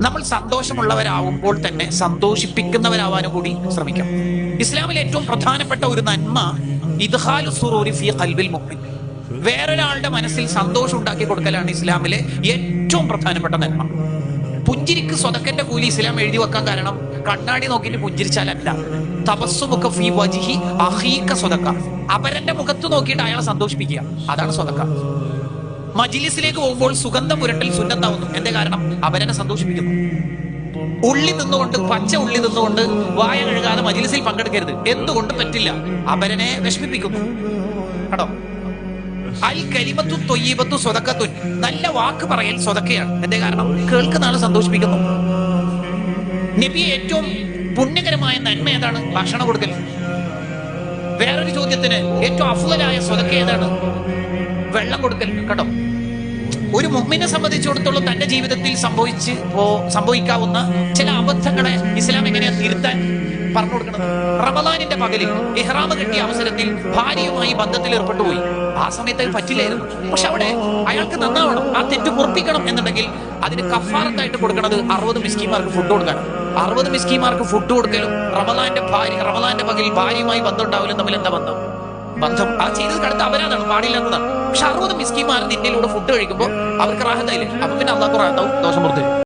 നമ്മൾ സന്തോഷമുള്ളവരാകുമ്പോൾ തന്നെ സന്തോഷിപ്പിക്കുന്നവരാവാനും കൂടി ശ്രമിക്കാം. ഇസ്ലാമിൽ ഏറ്റവും പ്രധാനപ്പെട്ട ഒരു നന്മ ഇദ്ഹാലു സുറൂരി വേറൊരാളുടെ മനസ്സിൽ സന്തോഷം ഉണ്ടാക്കി കൊടുക്കലാണ് ഇസ്ലാമിലെ ഏറ്റവും പ്രധാനപ്പെട്ട നന്മ. പുഞ്ചിരിക്ക് സ്വതക്കന്റെ കൂലി ഇസ്ലാം എഴുതി വെക്കാൻ കാരണം കണ്ണാടി നോക്കിയിട്ട് പുഞ്ചിരിച്ചാലല്ല. തപസ്സുമുഖ ഫീ വജിഹി അഹീക സ്വതക്ക. അവരന്റെ മുഖത്ത് നോക്കിയിട്ട് അയാളെ സന്തോഷിപ്പിക്കുക. അതാണ് സ്വതക്ക. മജിലിസിലേക്ക് പോകുമ്പോൾ സുഗന്ധം പുരട്ടൽ സുന്നത്താവുന്നു. എന്റെ കാരണം? അവരെന്നെ സന്തോഷിപ്പിക്കുന്നു. ഉള്ളി നിന്നുകൊണ്ട് പച്ച ഉള്ളി നിന്നുകൊണ്ട് വായ കഴുകാതെ മജിലിസിൽ പങ്കെടുക്കരുത്. എന്തുകൊണ്ട് പറ്റില്ല? അവരനെ വിഷമിപ്പിക്കുന്നു. കേട്ടോ? അൽ കരിമത്തു തൊയ്യീപത്തു സ്വതക്കത്തു നല്ല വാക്ക് പറയൽ സ്വതക്കയാണ് എന്റെ കാരണം? കേൾക്കുന്ന ആൾ സന്തോഷിപ്പിക്കുന്നു. നബി ഏറ്റവും പുണ്യകരമായ നന്മ ഏതാണ്? ഭക്ഷണം കൊടുക്കൽ. വേറൊരു ചോദ്യത്തിന് ഏറ്റവും അഫുതലായ സ്വതക്ക ഏതാണ്? വെള്ളം കൊടുക്കരുത് കേട്ടോ? ഒരു മുഹ്മിനെ സംബന്ധിച്ചിടത്തോളം തന്റെ ജീവിതത്തിൽ സംഭവിച്ച് സംഭവിക്കാവുന്ന ചില അബദ്ധങ്ങളെ ഇസ്ലാം എങ്ങനെയാ തിരുത്താൻ പറഞ്ഞു കൊടുക്കുന്നത്? റമദാനിന്റെ പകലിൽ ഇഹ്റാമ് കെട്ടിയ അവസരത്തിൽ ഭാര്യയുമായി ബന്ധത്തിൽ ഏർപ്പെട്ടു പോയി. ആ സമയത്ത് അത് പറ്റില്ലായിരുന്നു. പക്ഷെ അവിടെ അയാൾക്ക് നന്നാവണം ആ തെറ്റ് കുറപ്പിക്കണം എന്നുണ്ടെങ്കിൽ അതിന് കഫാറത്തായിട്ട് കൊടുക്കുന്നത് അറുപത് മിസ്കിമാർക്ക് ഫുഡ് കൊടുക്കാൻ. അറുപത് മിസ്കിമാർക്ക് ഫുഡ് കൊടുക്കലും റമദാന്റെ ഭാര്യ റമദാന്റെ പകലിൽ ഭാര്യയുമായി ബന്ധം ഉണ്ടാവലും തമ്മിൽ എന്താ ബന്ധം? ബന്ധം. ആ ചെയ്തത് കടുത്ത അപരാധമാണ് പാടില്ലെന്നതാണ് പക്ഷെ അറുപത് മിസ്കിമാർ ഇന്ത്യയിലൂടെ ഫുഡ് കഴിക്കുമ്പോൾ അവർക്ക് റാഹത്തായില്ലേ? അപ്പൊ പിന്നെ അള്ളാഹ് റാഹത്താവും ദോഷം പുറത്തു